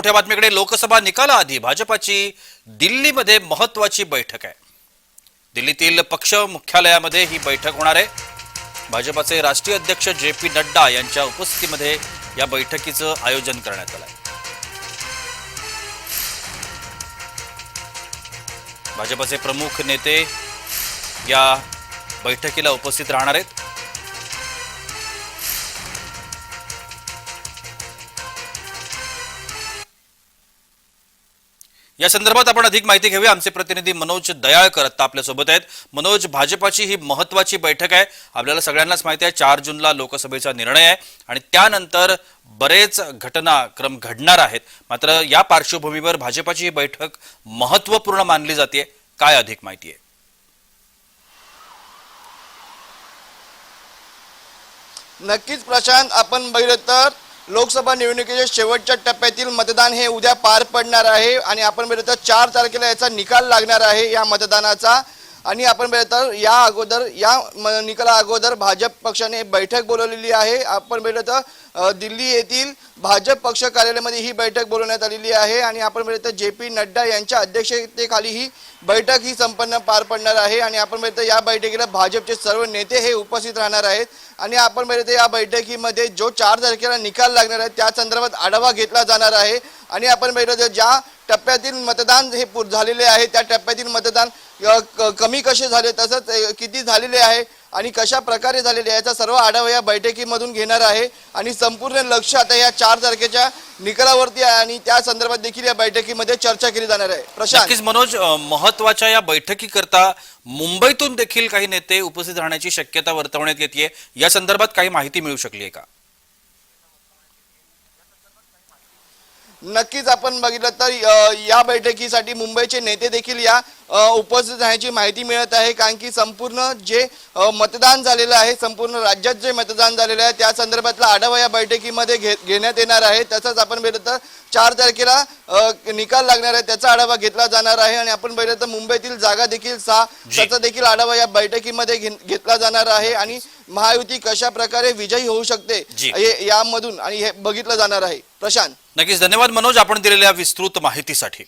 मोठ्या बातमीकडे? लोकसभा निकालाआधी भाजपाची दिल्लीमध्ये महत्वाची बैठक आहे. दिल्लीतील पक्ष मुख्यालयामध्ये ही बैठक होणार आहे. भाजपाचे राष्ट्रीय अध्यक्ष जे पी नड्डा यांच्या उपस्थितीमध्ये या बैठकीचं आयोजन करण्यात आलं आहे भाजपाचे प्रमुख नेते या बैठकीला उपस्थित राहणार आहेत. या संदर्भात आपण अधिक माहिती घेऊया. आमचे प्रतिनिधी मनोज दयाळकर आता आपल्यासोबत आहेत. मनोज भाजपाची ही महत्वाची बैठक आहे. आपल्याला सगळ्यांनाच माहिती आहे चार जूनला लोकसभेचा निर्णय आहे आणि त्यानंतर बरेच घटनाक्रम घडणार आहेत. मात्र या पार्श्वभूमीवर भाजपाची ही बैठक महत्त्वपूर्ण मानली जाते काय अधिक माहिती आहे? नक्कीच प्रशांत आपण बघितलं तर लोकसभा निवडणुकीच्या शेवटच्या टप्प्यातील मतदान हे उद्या पार पडणार आहे आणि आपण बघितलं तर चार तारखेला याचा निकाल लागणार आहे. या मतदानाचा आणि आपण बघितलं तर या अगोदर या म- निकाला अगोदर भाजप पक्षाने बैठक बोलवलेली आहे. आपण बघितलं तर दिल्ली येथील भाजप पक्ष कार्यालयामध्ये ही बैठक बोलवण्यात आलेली आहे. आणि आपण बघितलं तर जे पी नड्डा यांच्या अध्यक्षतेखाली ही बैठक ही संपन्न पार पडणार आहे. आणि आपण बघितलं या बैठकीला भाजपचे सर्व नेते हे उपस्थित राहणार आहेत. आणि आपण बघितलं या बैठकीमध्ये जो चार तारखेला निकाल लागणार आहे त्या संदर्भात आढावा घेतला जाणार आहे. आणि आपण बघितलं तर ज्या टप्प्यातील मतदान हे पूर- झालेले आहे. त्या टप्प्यातील मतदान क- कमी कसे झाले तसंच किती झालेले आहे आणि कशा प्रकारे झालेले याचा सर्व आढावा या बैठकीमधून घेणार आहे. आणि संपूर्ण लक्ष आता या चार तारखेच्या निकालावरती आहे आणि त्या संदर्भात देखील या बैठकीमध्ये चर्चा केली जाणार आहे. प्रशांत. मनोज महत्त्वाच्या या बैठकीकरता मुंबईतून देखील काही नेते उपस्थित राहण्याची शक्यता वर्तवण्यात येते या संदर्भात काही माहिती मिळू शकली आहे का? नक्कीच आपण बघितलं तर या बैठकीसाठी मुंबईचे नेते देखील या उपस्थित राहण्याची माहिती मिळत आहे कारण की संपूर्ण जे मतदान झालेलं आहे संपूर्ण राज्यात जे मतदान झालेलं आहे त्या संदर्भातला आढावा या बैठकीमध्ये घे घेण्यात येणार आहे तसंच आपण बघितलं तर चार तारखेला निकाल लागणार आहे त्याचा आढावा घेतला जाणार आहे आणि आपण बघितलं तर मुंबईतील जागा देखील सहा. त्याचा देखील आढावा या बैठकीमध्ये घेतला जाणार आहे आणि महायुती कशा प्रकारे विजयी होऊ शकते. हे यामधून आणि हे बघितलं जाणार आहे प्रशांत नक्कीच धन्यवाद मनोज आपण दिलेल्या विस्तृत माहितीसाठी